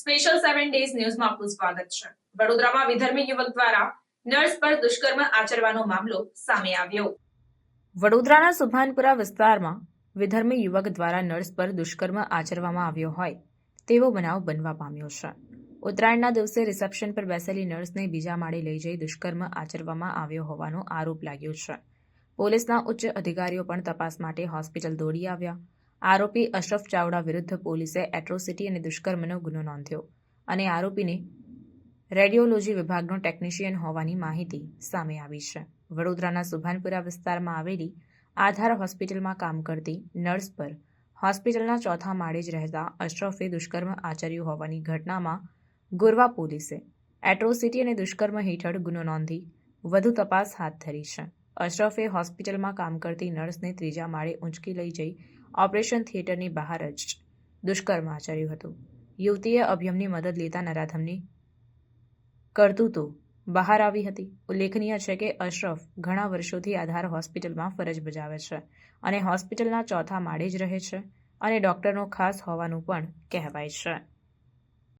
Special seven days ન્યૂઝમાં આપનું સ્વાગત છે. વડોદરામાં વિધર્મી યુવક દ્વારા નર્સ પર દુષ્કર્મ આચરવાનો મામલો સામે આવ્યો. વડોદરાના સુભાનપુરા વિસ્તારમાં વિધર્મી યુવક દ્વારા નર્સ પર દુષ્કર્મ આચરવામાં આવ્યો હોય તેવો બનાવ બનવા પામ્યો છે. ઉત્તરાયણના દિવસે રિસેપ્શન પર બેસેલી નર્સને બીજા માળે લઈ જઈ દુષ્કર્મ આચરવામાં આવ્યો હોવાનો આરોપ લાગ્યો છે. પોલીસના ઉચ્ચ અધિકારીઓ પણ તપાસ માટે હોસ્પિટલ દોડી આવ્યા. આરોપી અશરફ ચાવડા વિરુદ્ધ પોલીસે એટ્રોસિટી અને દુષ્કર્મનો ગુનો નોંધ્યો અને આરોપીને રેડિયોલોજી વિભાગનો ટેકનિશિયન હોવાની માહિતી સામે આવી છે. વડોદરાના સુભાનપુરા વિસ્તારમાં આવેલી આધાર હોસ્પિટલમાં કામ કરતી નર્સ પર હોસ્પિટલના ચોથા માળે જ રહેતા અશરફે દુષ્કર્મ આચર્યું હોવાની ઘટનામાં ગોરવા પોલીસે એટ્રોસિટી અને દુષ્કર્મ હેઠળ ગુનો નોંધી વધુ તપાસ હાથ ધરી છે. અશરફે હોસ્પિટલમાં કામ કરતી નર્સને ત્રીજા માળે ઊંચકી લઈ જઈ ઓપરેશન થિયેટરની બહાર જ દુષ્કર્મ આચર્યું હતું. યુવતીએ અભયમની મદદ લેતા નરાધમની કરતૂતો બહાર આવી હતી. ઉલ્લેખનીય છે કે અશરફ ઘણા વર્ષોથી આધાર હોસ્પિટલમાં ફરજ બજાવે છે અને હોસ્પિટલના ચોથા માળે જ રહે છે અને ડોક્ટરનો ખાસ હોવાનું પણ કહેવાય છે.